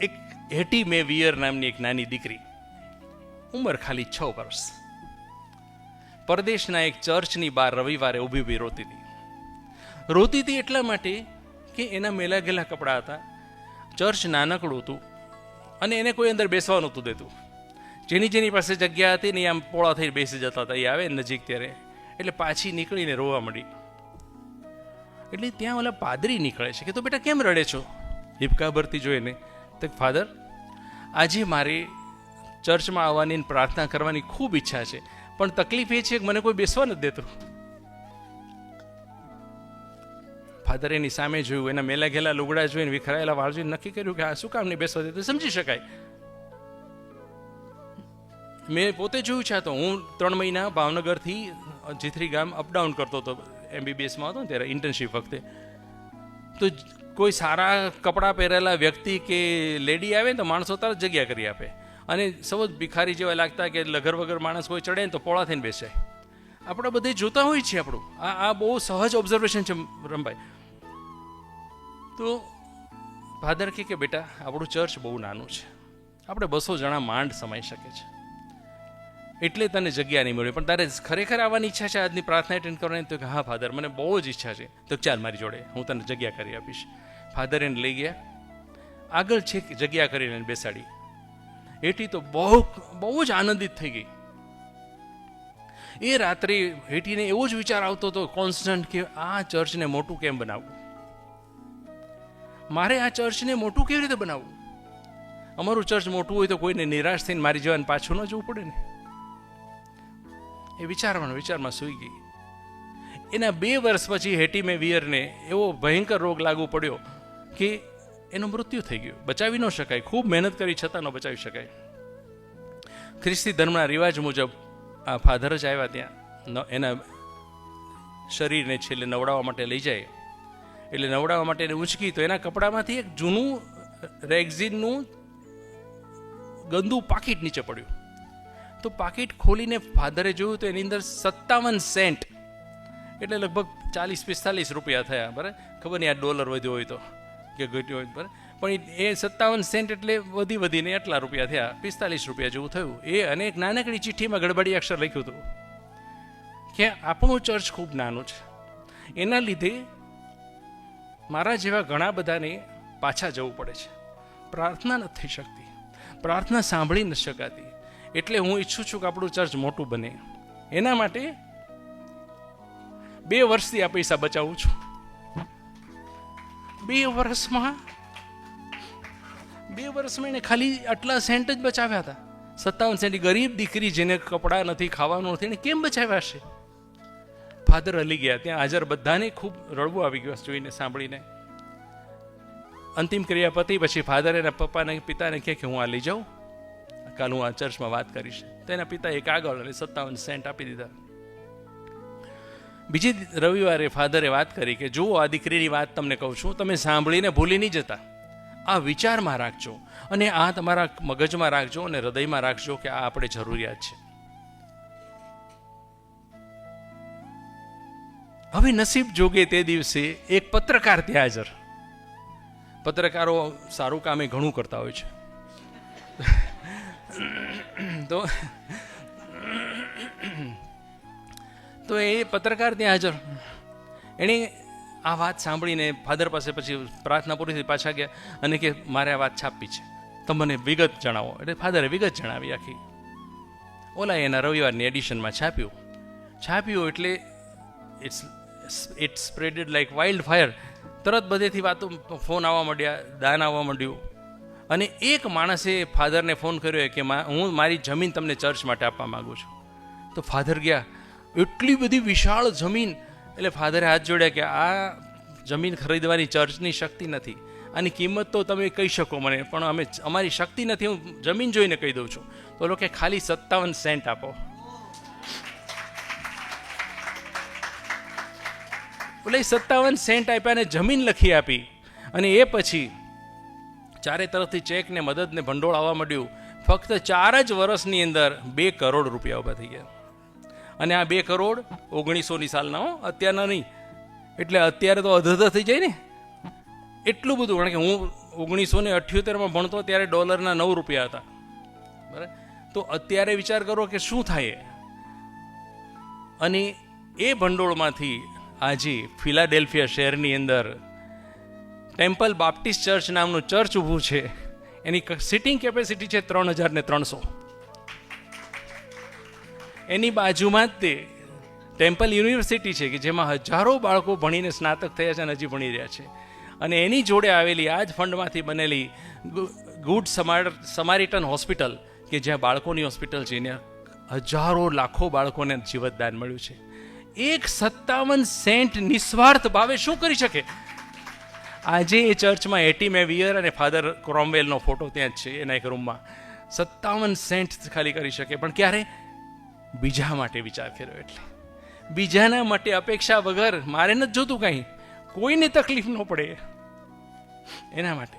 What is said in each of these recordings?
એક હેટી મે વિયર નામની એક નાની દીકરી. ઉંમર ખાલી છ વર્ષ. પરદેશના એક ચર્ચની બહાર રવિવારે ઊભી ઊભી રોતી હતી. રોતી હતી એટલા માટે કે એના મેલા ગેલા કપડાં હતા. ચર્ચ નાનકડું હતું અને એને કોઈ અંદર બેસવા નહોતું દેતું. જેની જેની પાસે જગ્યા હતી ને આમ પોળા થઈને બેસી જતા હતા. એ આવે નજીક ત્યારે. એટલે પાછી નીકળીને રોવા મળી એટલે ત્યાં ઓલા પાદરી નીકળે છે કે, તો બેટા કેમ રડે છો? હિપકા ભરતી જોઈને તો ફાધર આજે મારે ચર્ચમાં આવવાની પ્રાર્થના કરવાની ખૂબ ઈચ્છા છે. પણ તકલીફ એ છે કે મને કોઈ બેસવા નથી દેતું. ફાધર એની સામે જોયું, એના મેલા ઘેલા લુગડા જોઈને વિખરાયેલા વાળ જોઈને નક્કી કર્યું કે આ શું કામ નહીં બેસવા દેતું? સમજી શકાય. મેં પોતે જોયું છે તો. હું ત્રણ મહિના ભાવનગરથી જીથરી ગામ અપડાઉન કરતો હતો. એમબીબીએસમાં હતો ને ત્યારે ઇન્ટર્નશીપ વખતે. તો કોઈ સારા કપડાં પહેરેલા વ્યક્તિ કે લેડી આવે ને તો માણસો તરત જગ્યા કરી આપે. અને સૌ ભિખારી જેવા લાગતા કે લગર વગર માણસ કોઈ ચડે ને તો પોળા થઈને બેસે. આપણે બધે જોતા હોઈએ છીએ આપણું. આ આ બહુ સહજ ઓબ્ઝર્વેશન છે, રમભાઈ. તો ફાધર કે બેટા, આપણું ચર્ચ બહુ નાનું છે. આપણે બસો જણા માંડ સમાઈ શકે છે. એટલે તને જગ્યા નહીં મળી. પણ તારે ખરેખર આવવાની ઈચ્છા છે? આજની પ્રાર્થના એટેન્ડ કરવાની? તો કે, હા, ફાધર, મને બહુ જ ઈચ્છા છે. તો ચાલ, મારી જોડે. હું તને જગ્યા કરી આપીશ. ફાધર એને લઈ ગયા. આગળ છેક જગ્યા કરીને બેસાડી. હેઠી તો બહુ બહુ જ આનંદિત થઈ ગઈ. એ રાત્રે હેઠીને એવો જ વિચાર આવતો હતો કોન્સ્ટન્ટ કે, આ ચર્ચને મોટું કેમ બનાવવું મારે આ ચર્ચને મોટું કેવી રીતે બનાવવું અમારું ચર્ચ મોટું હોય તો કોઈને નિરાશ થઈને મારી જવાને પાછું ન જવું પડે ને. એ વિચારમાં વિચારમાં સૂઈ ગઈ. એના બે વર્ષ પછી હેટીમે વિયરને એવો ભયંકર રોગ લાગુ પડ્યો કે એનું મૃત્યુ થઈ ગયું. બચાવી ન શકાય. ખૂબ મહેનત કરી, છતાં ન બચાવી શકાય. ખ્રિસ્તી ધર્મના રિવાજ મુજબ આ ફાધર જ આવ્યા ત્યાં. એના શરીરને છેલ્લે નવડાવવા માટે લઈ જાય. એટલે નવડાવવા માટે એને ઉંચકી તો એના કપડામાંથી એક જૂનું રેગ્ઝિનનું ગંદુ પાકીટ નીચે પડ્યું. તો પાકીટ ખોલીને ફાધરે જોયું તો એની અંદર સત્તાવન સેન્ટ એટલે લગભગ ચાલીસ પિસ્તાલીસ રૂપિયા થયા, બરાબર? ખબર નહીં આ ડોલર વધ્યો હોય તો કે ઘટ્યો હોય બરાબર? પણ એ સત્તાવન સેન્ટ એટલે વધી વધીને એટલા રૂપિયા થયા, પિસ્તાલીસ રૂપિયા જેવું થયું. એ અને એક નાનકડી ચિઠ્ઠીમાં ગડબડી અક્ષર લખ્યું હતું કે આપણું ચર્ચ ખૂબ નાનું છે. એના લીધે મારા જેવા ઘણા બધાને પાછા જવું પડે છે. પ્રાર્થના નથી થઈ શકતી. પ્રાર્થના સાંભળી નથી શકાતી. એટલે હું ઈચ્છું છું કે આપણું ચર્ચ મોટું બને. એના માટે બે વર્ષથી આ પૈસા બચાવું છું. બે વર્ષમાં બે વર્ષમાં એને ખાલી આટલા સેન્ટ જ બચાવ્યા હતા. સત્તાવન સેન્ટ ગરીબ દીકરી જેને કપડાં નથી, ખાવાનું નથી, એને કેમ બચાવ્યા હશે ફાધર હલી ગયા, ત્યાં હાજર બધાને ખૂબ રડવું આવી ગયું જોઈને સાંભળીને. અંતિમ ક્રિયા પતી પછી ફાધર એના પપ્પાને, પિતાને કહે કે હું આ લઈ જાઉં. કાલ હું આ ચર્ચમાં વાત કરીશ. તો એના પિતાએ કાગળ અને સત્તાવન સેન્ટ આપી દીધા. બીજી રવિવારે ફાધરે વાત કરી કે, જુઓ, આ દીકરીની વાત તમને કહું છું. તમે સાંભળીને ભૂલી નહીં જતા. આ વિચારમાં રાખજો અને આ તમારા મગજમાં રાખજો અને હૃદયમાં રાખજો કે આ આપણે જરૂરિયાત છે. હવે નસીબ જોગે તે દિવસે એક પત્રકાર ત્યાં હાજર. પત્રકારો સારું કામ ઘણું કરતા હોય છે. તો તો એ પત્રકાર ત્યાં હાજર. એણે આ વાત સાંભળીને ફાધર પાસે પછી પ્રાર્થના પૂરી થઈ, પાછા ગયા અને કે મારે આ વાત છાપવી છે. તો મને વિગત જણાવો. એટલે ફાધરે વિગત જણાવી આખી. ઓલા એના રવિવારની એડિશનમાં છાપ્યું. છાપ્યું એટલે it's it spreaded like wild fire તરત બધેથી વાતો, ફોન આવવા માંડ્યા, દાન આવવા માંડ્યું. અને એક માણસે ફાધરને ફોન કર્યો કે હું મારી જમીન તમને ચર્ચ માટે આપવા માગું છું. તો ફાધર ગયા, એટલી બધી વિશાળ જમીન. એટલે ફાધરે હાથ જોડ્યા કે, આ જમીન ખરીદવાની ચર્ચની શક્તિ નથી. આની કિંમત તો તમે કહી શકો મને, પણ અમે અમારી શક્તિ નથી, હું જમીન જોઈને કહી દઉં છું. તો લોકો ખાલી સત્તાવન સેન્ટ આપો. એટલે સત્તાવન સેન્ટ આપ્યા અને જમીન લખી આપી. અને એ પછી ચારે તરફથી ચેક ને મદદ ભંડોળ આવવા માંડ્યું. ફક્ત ચાર જ વર્ષની અંદર બે કરોડ રૂપિયા ઊભા થઈ ગયા. અને આ બે કરોડ ઓગણીસોની સાલના હો, અત્યારના નહીં. એટલે અત્યારે તો અધધ થઈ જાય ને. એટલું બધું, કારણ કે હું ઓગણીસો ને અઠ્યોતેરમાં ભણતો ત્યારે ડોલરના નવ રૂપિયા હતા. બરાબર? તો અત્યારે વિચાર કરો કે શું થાય? અને એ ભંડોળમાંથી આજે ફિલાડેલ્ફિયા શહેરની અંદર ટેમ્પલ બાપ્ટિસ્ટ ચર્ચ નામનું ચર્ચ ઊભું છે. એની સિટિંગ કેપેસિટી છે ત્રણ હજાર ને ત્રણસો. એની બાજુમાં તે ટેમ્પલ યુનિવર્સિટી છે કે જેમાં હજારો બાળકો ભણીને સ્નાતક થયા છે અને હજી ભણી રહ્યા છે. અને એની જોડે આવેલી આ જ ફંડમાંથી બનેલી ગુડ સમાર સમારિટન હોસ્પિટલ, કે જ્યાં બાળકોની હોસ્પિટલ છે, એને હજારો લાખો બાળકોને જીવતદાન મળ્યું છે. એક સત્તાવન સેન્ટ નિસ્વાર્થ ભાવે શું કરી શકે? આજે એ ચર્ચમાં એટી મેવિયર અને ફાધર ક્રોમવેલનો ફોટો ત્યાં જ છે, એના એક રૂમમાં સત્તાવન સેન્ટ ખાલી કરી શકે, પણ ક્યારે? બીજા માટે વિચાર કર્યો એટલે. બીજાના માટે અપેક્ષા વગર મારે નથી જોતું કાંઈ. કોઈને તકલીફ ન પડે. એના માટે.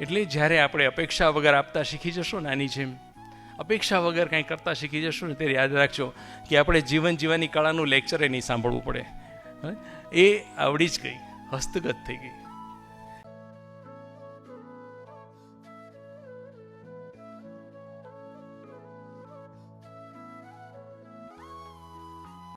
એટલે જ્યારે આપણે અપેક્ષા વગર આપતા શીખી જશો નાની જેમ, અપેક્ષા વગર કંઈ કરતા શીખી જશો ને ત્યારે યાદ રાખજો કે આપણે જીવન જીવવાની કળાનું લેક્ચર એ નહીં સાંભળવું પડે? એ આવડી જ ગઈ. હસ્તગત થઈ ગઈ